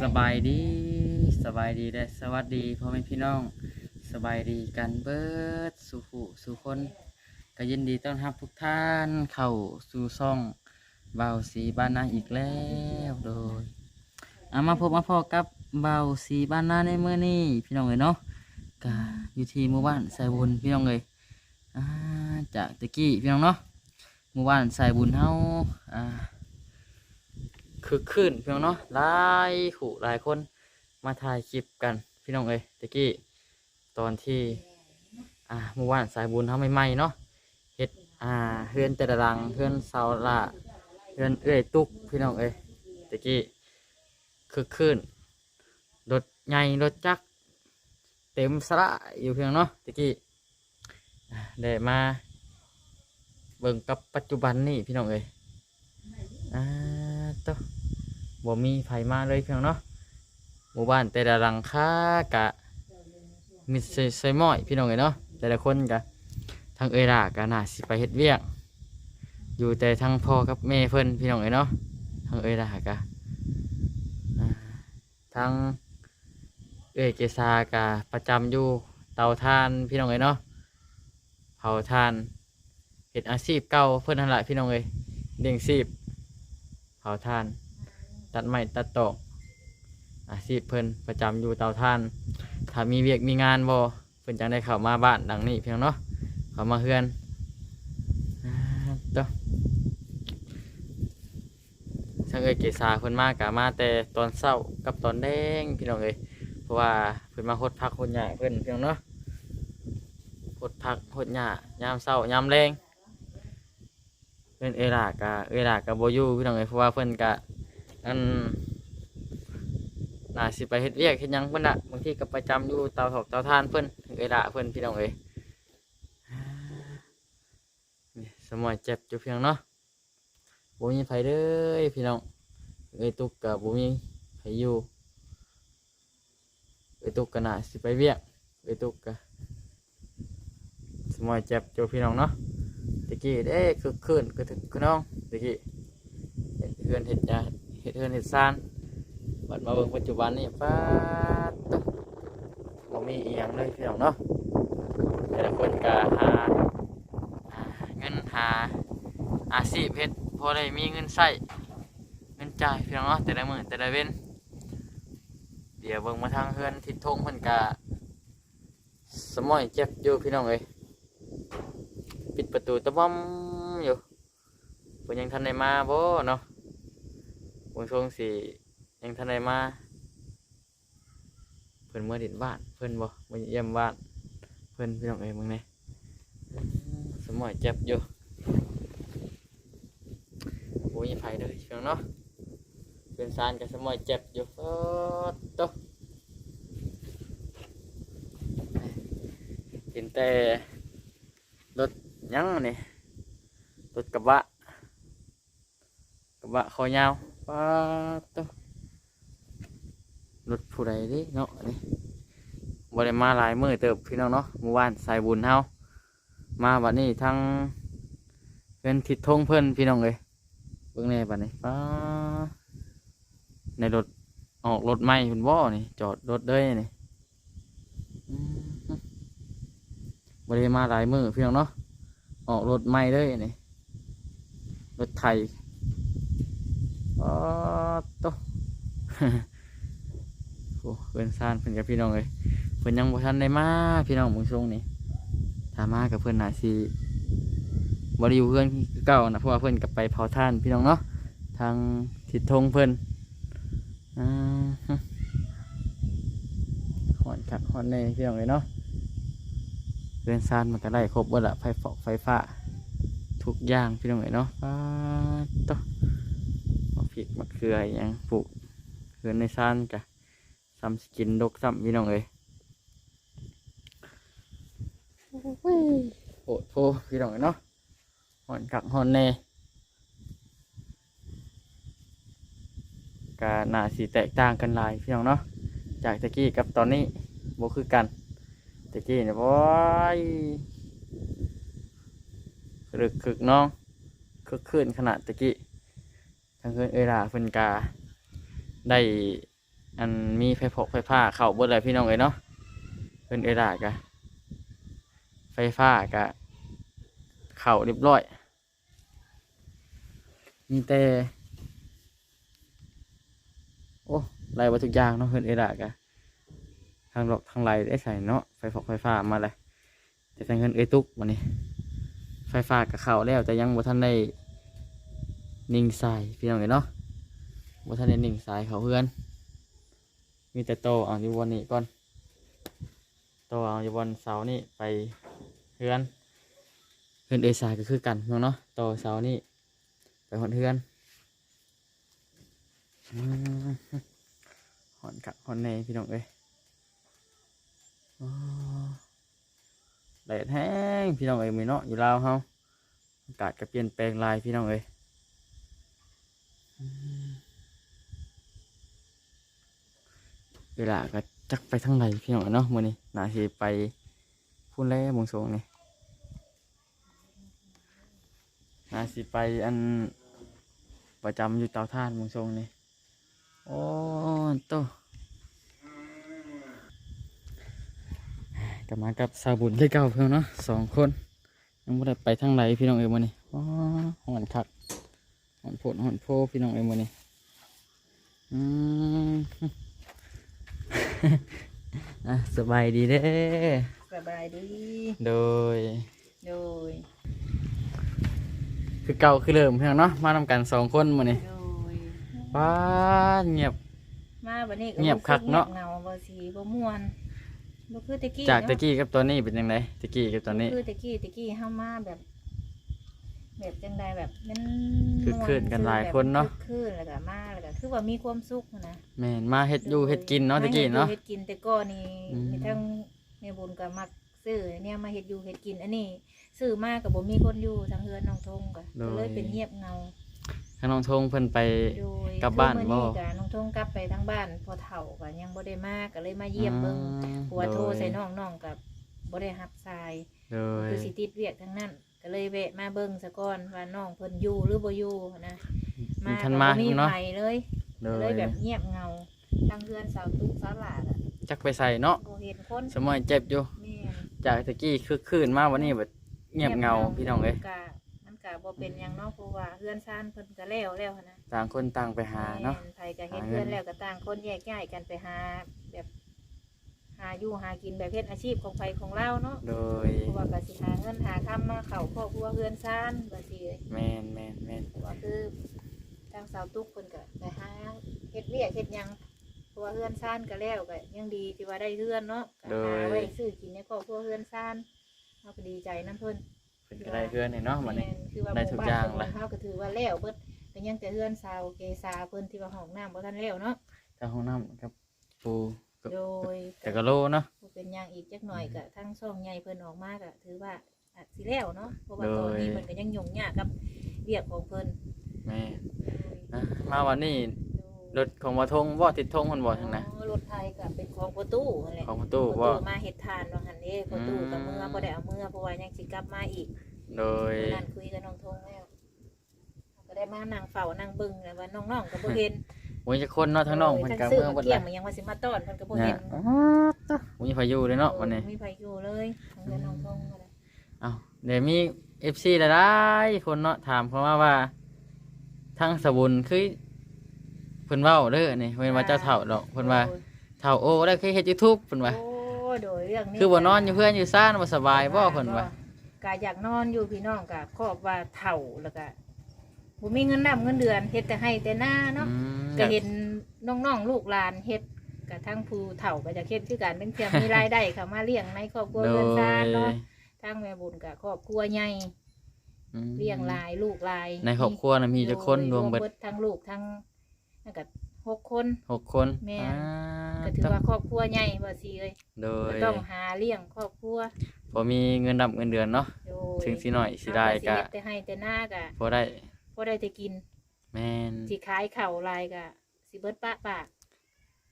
สบายดีสบายดีและสวัสดีพ่อแม่พี่น้องสบายดีกันเบิดสู่ผู้สู่คนก็ยินดีต้อนรับทุกท่านเข้าสู่ซ่องเบาสีบ้านนาอีกแล้วโดยเอามาพบมาพอกับเบาสีบ้านนาในเมื่อนี้พี่น้องเลยเนาะก็อยู่ที่หมู่บ้านสายบุญพี่น้องเลยจากตะกี้พี่น้องเนาะหมู่บ้านสายบุญเฮาอ่า คือขึ้นพี่น้องเนาะหลายขู่หลายคนมาถ่ายคลิปกันพี่น้องเอ้ยตะกี้ตอนที่อ่าเมื่อวานสายบุญทำใหม่ๆเนาะเฮ็ดอ่าเฮือนแต่ละหลังเฮือนเสาละเฮือนเอ้ยตุกพี่น้องเอ้ยตะกี้คือขึ้นรถใหญ่รถจักรเต็มสระอยู่เพียงเนาะตะกี้อ่าได้มาเบิ่งกับปัจจุบันนี่พี่น้องเอ้ยอ่า ตัวบ่มีไผมาเลยเพียงเนาะหมู่บ้านแต่ละหลังคากะมีใส่ใส่หม้อยพี่น้องเอ้ยเนาะแต่ละคนกะทางเอยลากะน่าสิไปเฮ็ดเวียกอยู่แต่ทางพ่อกับแม่เพิ่นพี่น้องเอ้ยเนาะทางเอยลากะทางเอเกษากะประจำอยู่เตาทานพี่น้องเอ้ยเนาะเผาทานเฮ็ดอาชีพเก่าเพิ่นนั่นแหละพี่น้องเอ้ยเลี้งชีพ เผาถ่าน ตัดไม้ตัดตอกอาชีพเพิ่นประจำอยู่เตาถ่าน ถ้ามีเวียกมีงานบ่เพิ่นจังได้เข้ามาบ้านดังนี้เพียงเนาะเข้ามาเฮือนอ่าต่อทางเอ้ยเกษาเพิ่นมากะมาแต่ตอนเช้ากับตอนแดงพี่น้องเอ้ยเพราะว่าเพิ่นมาหดพักหดหญ้าเพิ่นเพียงเนาะหดพักหดหญ้ายามเช้ายามแรง เพื่อนเอรากะเอรากะโบอยูพี่น้องเอ้ยเพราะว่าเพื่อนกะอันน่าสิไปเฮ็ดเวียกเฮ็ดหยังเพิ่นน่ะบางทีก็ประจำอยู่เตาถอกเตาทานเพิ่นเอราเพิ่นพี่น้องเอ้ยสมอยเจ็บอยู่เพียงเนาะบ่มีไผเด้อพี่น้องเอ้ยตุกกะบ่มีไผอยู่เอ้ยตุกกะน่าสิไปเวียกเอ้ยตุกกะสมอยเจ็บอยู่พี่น้องเนาะ ตะกี้เด้คือคืนคือถึงคือน้องตะกี้เห็ดเฮือนเห็ดยาเห็ดเฮือนเห็ดซานบัดมาเบิ่งปัจจุบันนี่ป้าดตบบ่มีอีหยังเลยพี่น้องเนาะแต่ละคนก็หาหาเงินหาอาชีพเฮ็ดพอได้มีเงินใช้เงินจ่ายพี่น้องเนาะแต่ละมื้อแต่ละเว้นเดี๋ยวเบิ่งมาทางเฮือนทิศทงเพิ่นก็สมอยเจ็บอยู่พี่น้องเอ้ย ปิดประตูตะบอมอยู่เพิ่นยังทันได้มาบ่เนาะวงช่วงสี่ยังทันได้มาเพิ่นเมื่อดินบ้านเพิ่นบ่มาเยี่ยมบ้านเพิ่นพี่น้องเอ้ยมึงนี่สมอยเจ็บอยู่โอ้ยไผเลยพี่น้องเนาะเป็นซานกับสมอยเจ็บอยู่โอ้โตะเห็นแต่ ยังนี่รถกระบะกระบะคอยาวป้าตัวรถผู้ใดดิเนาะนี่บริมาหลายมือเติบพี่น้องเนาะเมื่อวานใสายบุญเฮามาบัดนี้ทั้งเป็นทิศทงเพิ่อนพี่น้องเลยเบิ่งแน่บัดนี้ป้าในรถออกรถใหม่คุณบ่อนี่จอดรถเด้ยนี่บริมาหลายมือพี่น้องเนาะ ออกรถใหม่เลยนี่รถไทยอ๋อโตโอ้เพื่อนซ่านเพื่อนกับพี่น้องเลยเพื่อนยังบ่ทันได้มาพี่น้องมึงช่วงนี้ถ้ามากับเพื่อนนาสิบริอยู่เพื่อนเก่านะเพราะว่าเพื่อนกับไปเผาท่านพี่น้องเนาะทางทิศทงเพื่อนอ่าหอนคักหอนในพี่น้องเลยเนาะ เรือนซานมันก็ได้ครบหมดละไฟฟอกไฟฟ้า ทุกอย่างพี่น้องเอ๋ยเนาะป้าต่อมาพริกมะเขืออย่างปลูกเรือนในซานกะซ้ำสกินดกซ้ำพี่น้องเอ๋ยโหดโพพี่น้องเอ๋ยเนาะหอนกักหอนแน่กะน่าสีแตกต่างกันหลายพี่น้องเนาะจากตะกี้กับตอนนี้โบคือกัน ตะกี้เนี่ยบอยรึกคึกน้องคึกขึ้นขนาดตะกี้ทางเพื่อนเอราเพิ่นกา ได้อันมีไฟพกไฟฟ้าเข้าบดเลยพี่น้องเอ้ยเนาะเพิ่นเอยดากะไฟฟ้ากะเข้าเรียบร้อย มีแต่โอ้ไล่วัทุกอย่างเนาะเพิ่นเอยดากะ ทางดอกทางไหลได้ใส่เนาะไฟพกไฟฟ้ามาเลยแต่ทางเงินเอตุกวันนี้ ไฟฟ้ากะเข้าแล้วแต่ยังบ่ทันได้นิ่งใส่พี่น้องเอ้ยเนาะบ่ทันได้นิ่งใส่เขาเพื่อน มีแต่โตเอาอยู่บนนี้ก่อนโตเอาอยู่บนเสานี่ไปเฮือนเฮือนเอสายก็คือกันเนาะเนาะโตเสานี่ไปหอนเฮือนหอนกักหอนในพี่น้องเอ้ย แดดแห้งพี่น้องเอ้ยมีเนาะอยู่ลาวเฮาอากาศก็เปลี่ยนแปลงลายพี่น้องเอ้ยเวลาก็จักไปทางไหนพี่น้องเนาะมื้อนี้น่าสิไปพูนแล้วมงสงนี่น่าสิไปอันประจำอยู่เตาท่านมงสงนี่โอ้โต กลับมากับสาวบุญได้เก่าเพิ่นเนาะสองคนยังบ่ได้ไปทางไหนพี่น้องเอ้ยมื้อนี้อ๋อหอนคักหอนโพดหอนโพพี่น้องเอ้ยมื้อนี้อืมอะสบายดีเด้อสบายดี โดย โดย คือเก่าคือเริ่มเพียงเนาะมานำกันสองคนมื้อนี้โดยว้าเงียบ มาวันนี้เงียบคักเนาะเงาบ่สีบ่ม่วน บ่คือตะกี้จากตะเนาะกี้กับตัวนี้เป็นยังไงตะกี้กับตัวนี้บ่คือตะกี้ตะกี้เฮามาแบบ แบบจังใดแบบมันคือคืนกันหลายคนเนาะ คือคืนแล้วก็มาแล้วก็คือว่ามีความสุขนะแม่นมาเฮ็ดอยู่เฮ็ดกินเนาะตะกี้เนาะมฮ็ดกินแต่ก่อนนี่อืม มีทั้งแม่บุญก็มักซื้อเนี่ยมาเฮ็ดอยู่เฮ็ดกินอันนี้ซื้อมาก็บ่มีคนอยู่ทางเฮือนน้องทงก็ก็เลยเป็นเงียบเงาข้างน้องทงเพิ่นไป โดยกลับบ้านคือบ่มื้อกะน้อง ทงกลับไปทางบ้านพอเฒ่าก็ยังบ่ได้มาก็เลยมาเยี่ยมเบิ่งอืมผัวโทรใส่น้องน้องกับบ่ได้รับสายโดยคือสิติดเวียกทั้งนั้นก็เลยแวะมาเบิ่งซะก่อนว่าน้องเพิ่นอยู่หรือบ่อยู่นะมาทันก็มาบ่มีเนาะไผเลยโดก็เลยยแบบเงียบเงาทางเฮือนสาวตุ๊กสาวหลาดอะจักไปใส่เนาะบ่เห็นคนสมัยเจ็บอยู่แม่นจากตะกี้คือคืนมาวันนี้แบบเงียบเงาพี่น้องเอ้ย ก็มันก็บ่เป็นหยังเนาะเพราะว่าเฮือนซ่านเพิ่นก็แล้วแล้วหั้นนะต่างคนต่างไปหาเนาะ แม่ไผก็เฮ็ดหาเงินเพื่อนแล้วก็ต่างคนแยกย้ายกันไปหา แบบหาอยู่หากินแบบเฮ็ดอาชีพของไผของเราเนาะโดยเพราะว่าก็สิหาเงินหาคำมาเข้าครอบครัวเฮือนซ่านว่าสิแม่นแม่นแม่นเพราะว่าคือทางสาวตุ๊กเพิ่นก็ไปหาเฮ็ดเวียกเฮ็ดหยังเพราะว่าเฮือนซ่านก็แล้วก็ยังดีที่ว่าได้เฮือนเนาะก็หาไว้ซื้อกินในครอบครัวเฮือนซ่านเฮาก็ดีใจนํเพิ่น เพิ่นก็ได้เพื่อนนี่เนาะวันนี้แม่คือว่าได้ทุกอย่างหมู่บ้นละ เฮาก็ถือว่าแล้วเบิดก็ยังแต่เฮือนสาวเกษาเพิ่นที่ว่าห้องน้ำบ่ทันแล้วเนาะทางห้องน้ำกับปูกับโดยแต่กะโลเนาะ บ่เป็นอย่างอีกจักหน่อยก็ทั้งช่องใหญ่เพิ่นออกมาก็ถือว่าอาจสิแล้วเนาะเพราะว่าโดยตอนนี้เพิ่นก็ยังยุ่งยากกับเวียกของเพิ่นแม่นะมาวันนี้ รถของมาทงบ่ติดทงมันบ่ทางนะ อ๋อรถไทยก็เป็นของประตูนั่นแหละของประตูประบ่ตูมาเฮ็ดทานว่าหั่นเด้ประตูก็เมื่อบ่ได้เอาเมื่อเพราะว่ายังสิกลับมาอีกโดยมื้อนั่นคุยกับน้องทงแล้วก็ได้มานั่งเฝ้านั่งเบิ่งแล้วว่าน้องๆก็บ่เห็นวันจะคนเนาะทางน้องเพิ่นก็ซื้เมืองมาเบิดเกี่เลยงยมันยังว่าสิมาต้อนเพิ่นก็บ่เนี่เห็ยนอ๋อตะมีพายุเลยเนาะวันนี้มีไผอยู่เลยทางเดินน้องทงก็ได้เอ้าเดี๋ยวมี FC หลายๆคนเนาะถามเขามาว่าทางสบุนคือเพิ่นเว้าเด้อนี่เพิ่นว่าเจ้าเฒ่าดอกเพิ่นว่าเฒ่าโอ้ได้เคยเฮ็ด YouTube เพิ่นว่าโอ้โดยเรื่องนี้คือบ่นอนอยู่เพื่อนอยู่ซ่านบ่สบายบ่เพิ่นว่าก็อยากนอนอยู่พี่น้องก็ครอบว่าเฒ่าแล้วก็บ่มีเงินนํเงินเดือนเฮ็ดแต่ให้แต่หน้าเนาะอืมก็เห็นน้องๆลูกหลานเฮ็ดก็ทั้งผู้เฒ่าก็จะเฮ็ดคือกันเป็นเพียงมีรายได้เข้ามาเลี้ยงในครอบครัวโดเรือนยซานเนาะทางแม่บุญก็ครอบครัวใหญ่อืมเลี้ยงหลายลูกหลาย ในครอบครัวน่ะมีจักคนรวมเบิดทั้งลูกทั้ง นั่นก็หกคน หกคนแม่นอ่าก็ถือว่าครอบครัวใหญ่ว่าสิเอ้ยโดยก็ต้องหาเลี้ยงครอบครัวพอมีเงินดำเงินเดือนเนาะโดยถึงสิหน่อยสิได้ก็เฮาสิเฮ็แต่ให้แต่หน้าก็พอได้พอได้แต่กินแม่นสิขายข้าวลายก็สิเบิดปะปาก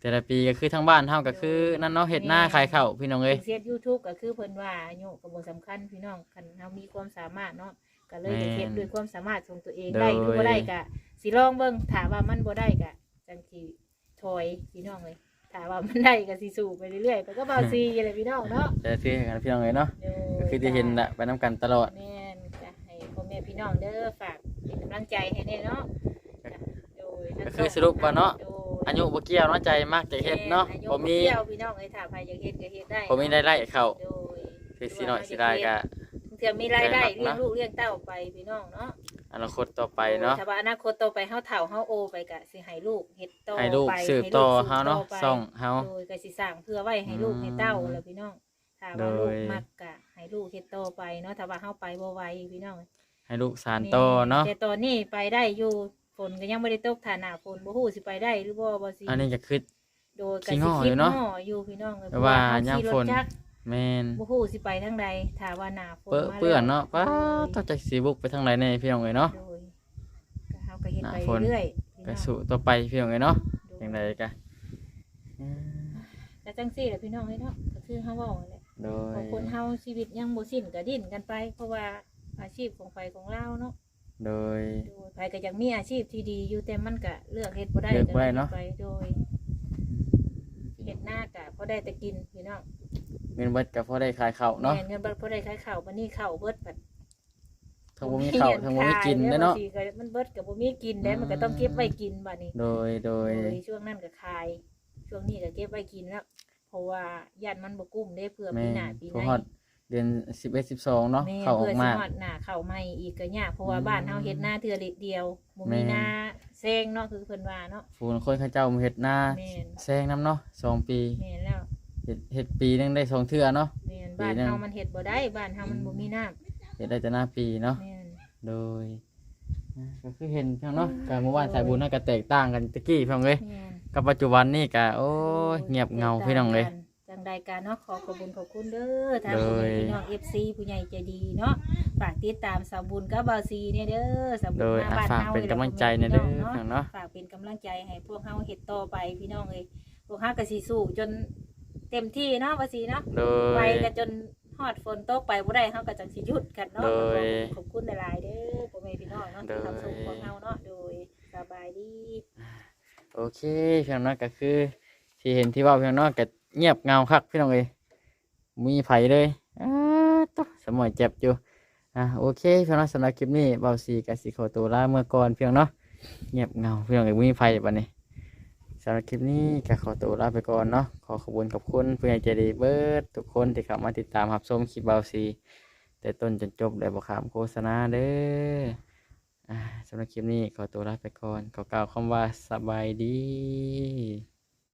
แต่ละปีก็คือทั้งบ้านเฮาก็คือนั่นเนาะเฮ็ดหน้าขายข้าวพี่น้องเอ้ยเสีย YouTube ก็คือเพิ่นว่าอายุก็บ่สำคัญพี่น้องคันเฮามีความสามารถเนาะ ก็เลยจะเฮ็ดด้วยความสามารถของตัวเองได้หรือบ่ได้ก็สิลองเบิ่งถ้าว่ามันบ่ได้ก็จังสิถถอยพี่น้องเลยถ้าว่ามันได้ก็สิสู้ไปเรื่อยๆไปก็เบาซีอะไรพี่น้องเนาะจะซื้อให้กันพี่น้องเลยเนาะโดยก็คือที่เห็นน่ะไปนํกันตลอดแม่นก็ให้พ่อแม่พี่น้องเด้อฝากเป็นกำลังใจให้แน่เนาะจ้ะโดยทั้งก็คือสรุปว่าเนาะโดอายุบ่เกี่ยวเนาะใจมากใจเฮ็ดเนาะอายุบ่มีเที่ยวพี่น้องเอ้ยถ้าใครอยากเฮ็ดก็เฮ็ดได้บ่มีได้ไล่เข้าโดยคือสิน้อยสิได้ก็ เถื่อมีรายได้ใจมักเนาะเลี้ยงลูกเลี้ยงเต้าไปพี่น้องเนาะอนาคตต่อไปเนาะถ้าว่าอนาคตต่อไปเฮาเฒ่าเฮาโอไปก็สิให้ลูกเฮ็ดต่อให้ลูกไปสืบให้ต่อลูกเฮาเนาะสืบต่อไปส่องเฮาโดยก็สิสร้างเพื่อไว้ให้ลูกอืมให้เต้าแล้วพี่น้องถ้าว่าโดลูกยมักก็ให้ลูกเฮ็ดต่อไปเนาะถ้าว่าเฮาไปบ่ไหวพี่น้องให้ลูกสานต่อเนาะแต่ตอนนี้ไปได้อยู่ฝนก็ยังบ่ได้ตกฐานะฝนบ่ฮู้สิไปได้หรือบ่บ่สิอันนี้ก็คือโดยก็ขี้สิง้อคิอยู่ดเนาะง้ออยู่พี่น้องเอ้ยแต่ว่าเพระเฮยามขี่รถฝนจักร แม่นบ่ฮู้สิไปทางใดถ้าว่าหน้าฝนเปื้อมาเปื้อนเนาะแล้วป้าต้องจักสิบุกไปทางไหนแน่พี่น้องเอ้ยเนาะ โดยก็เฮาก็เฮ็ดหน้าไปฝน เรื่อยๆพี่น้ก็องสู้ต่อไปพี่น้องเอ้ยเนาะโดจังไดก็อืมแต่จังซี่แหละพี่น้องเอ้ยเนาะก็คือเฮาเว้านั่นแหละ โดยบางคนเฮาชีวิตยังบ่สิ้นก็ดิ้นกันไป เพราะว่าอาชีพของไฟของเราเนาะโดย โดยไผก็อยากมีอาชีพที่ดีอยู่แต่มันก็เลือกเฮ็ดบ่ได้เลือกบ่ได้เนาะ ไปโดยเฮ็ดหน้าก็พอได้แต่กินพี่น้อง เงินเบิดก็พอได้ขายข้าวเนาะแม่เงินบัดพอได้ขายข้าวบัดนี้ข้าวเบิดบัดทั้งบ่มีข้าวทั้งบ่มีกินเด้อเนาะบงทีก็มันเบิดก็บ่มีกินเด้มันก็ต้องเก็บไว้กินบัดนี้โดยโดยโดยช่วงนั้นก็ขาย ช่วงนี้ก็เก็บไว้กินแล้วเพราะว่าญาติมันบ่กุ้มได้เพื่อแม่ปีหน้าปีพอในฮอดเดือน11 12เนาะแม่เข้าออเพื่อกสิมาฮอดหน้าเข้าใหม่อีกก็ยากเพราะว่าอืมบ้านเฮาเฮ็ดหน้าเทื่อเล็กเดียวบ่มีแม่หน้าแซงเนาะคือเพิ่นว่าเนาะฟูนคนเขาเจ้ามาเฮ็ดนาแม่นแซงน้ำเนาะสองปีแม่นแล้ว เฮ็ดเฮ็ดปีหนึงได้สองเทื่อเนาะ แม่นบ้านปีหนึ่งเฮามันเฮ็ดบ่ได้บ้านเฮามันบ่มีน้ำเฮ็ดได้แต่หน้าปีเนาะ แม่นโดยอะก็คือเห็นเพียงเนาะการเมื่อวานสายบุญน่าก็แตกต่างกันตะกี้เพียงเลยแม่น กับปัจจุบันนี่ก็โอ้ยเงียบเงาพี่น้องเลย จังใดการเนาะขอขอบคุณขอบคุณเด้อทางโดผู้ยพี่น้อง FC ผู้ใหญ่ใจดีเนาะฝากติดตามสาวบุญกับบาวซีเนี่ยเด้อสาวบุญโดยมาอะบ้านฝากเฮาเป็นแหละกำลังใจในเด้อพี่น้องเพียงเนาะเนาะ ฝากเป็นกำลังใจให้พวกเฮาเฮ็ดต่อไปพี่น้องเอ้ยพวกเฮาก็สิสู้จน เต็มที่เนาะว่าสิเนาะโดไปยก็จนฮอดฝนตกไปบ่ได้เฮาก็จังสิหยุดกันเนาะโดย ขอบคุณหลายๆเด้อพ่อแม่พี่น้องเนาะที่โดยทำส่งพวกเฮาเนาะโดยสบายดี โอเคเพียงเนาะก็คือที่เห็นที่เว่าเพียงเนาะก็เงียบเงาคักพี่น้องเลยมีไผเลยอ้าตวสมอยเจ็บอยู่อะโอเคเพียงเนาะสำหรับคลิปนี้เบาสีกับสีโคตัวลาเมื่อก่อนเพียงเนาะเงียบเงาเพียงเลยมีไผบัดนี้ สำหรับคลิปนี้ก็ขอตัวลาไปก่อนเนาะขอขอบคุณขอบคุณเพื่อนใจดีเบิร์ดทุกคนที่เข้ามาติดตามรับชมคลิปเบาซีแต่ต้นจนจบเลยบอกขามโฆษณาเด้อสำหรับคลิปนี้ขอตัวลาไปก่อนขอกล่าวคำว่าสบายดี